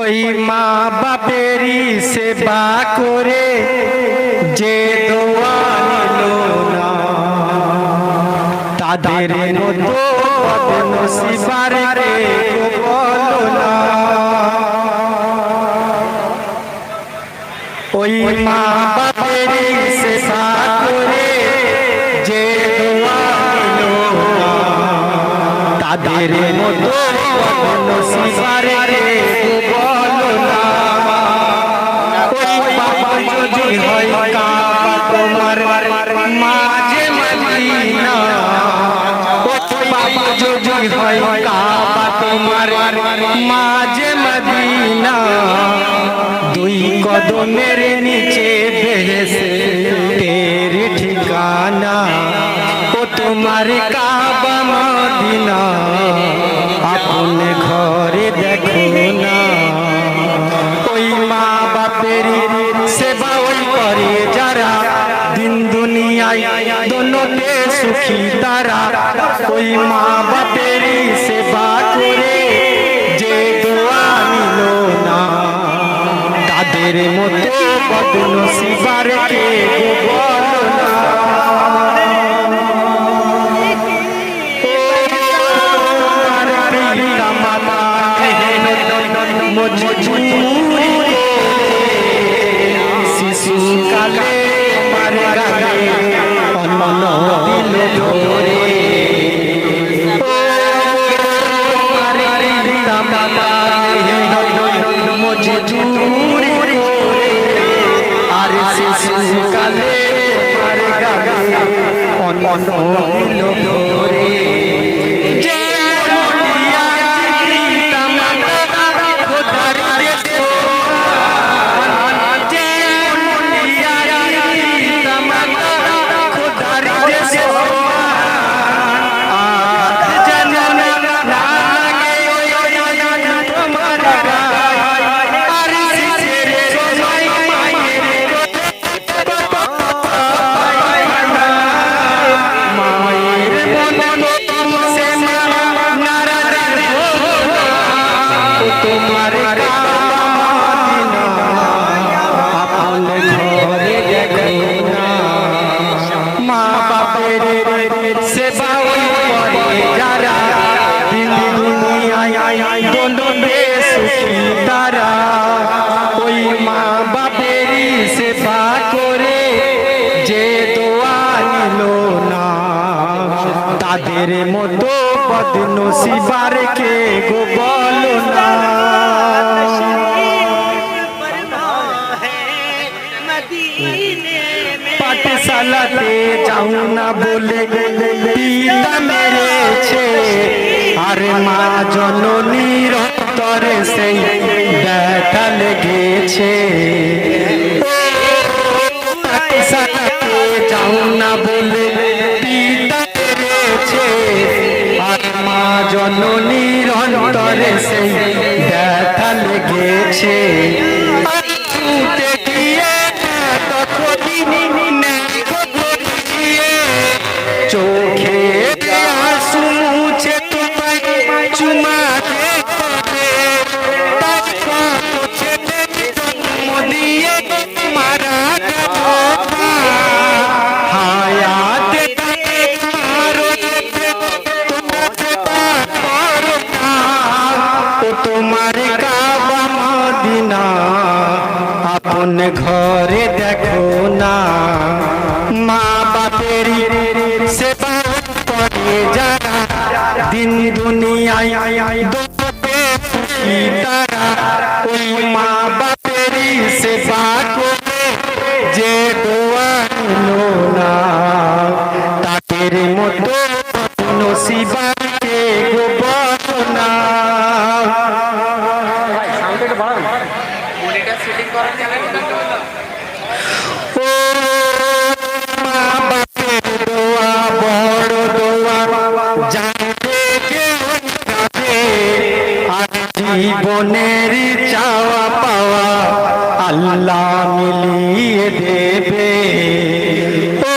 ওই মা বাপেরই সেবা করে যে দোয়া না। তাদের মতো রে বলো না। ওই মা বাপেরই সেবা করে যে তাদের তোমার মাঝে মদিনা, দুই কদমের নিচে বেহেসে তের ঠিকানা। ও তোমার কাবা মদিনা, আপন ঘরে দেখো না। ওই মা বাপের সেবা ওই করে যারা, দিন দুনিয়ায় দোনোতে সুখী তারা। ওই মা শিশুকালে মার গালে অন্ন দিল ধরে শিশুকালে মার গালে অন্ন দিল ধরে বদনসিবার কে গো না। পাঠশালাতে যাও না বলে পিতা মেরেছে। আর মা জননীর অন্তরে সেই ব্যথা লেগেছে। লেগেছে আর ছুটে গিয়ে চোখে আসু মুছে তোমায় চুমা দিয়ে মারা কাবা মদিনা আপন ঘরে দেখো না। মা বাপের সেবা করে যারা দিন দুনিয়ায় জীবনের চাওয়া পাওয়া আল্লাহ মিলিয়ে দেবে। ও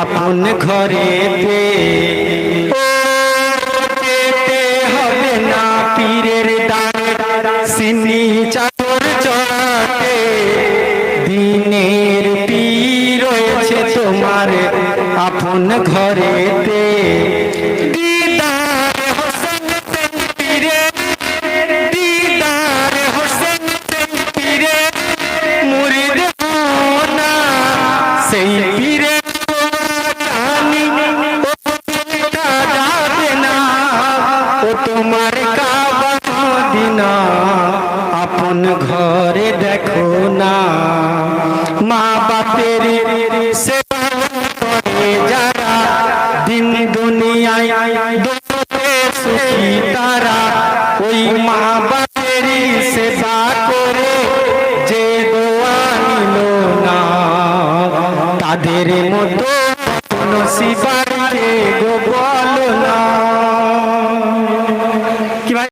আপন ঘরেতে ও যেতে হবে না, পীরের দাঁড়ে সিনি চাদর চড়াতে। দিনের পীর রয়েছে তোমার আপন আপন ঘরে দেখো না। মা বাপের সেবা করে যারা দিন দুনিয়ায় সুখী তারা, ওই মা বাপের সেবা করে যে দোয়া না। তাদের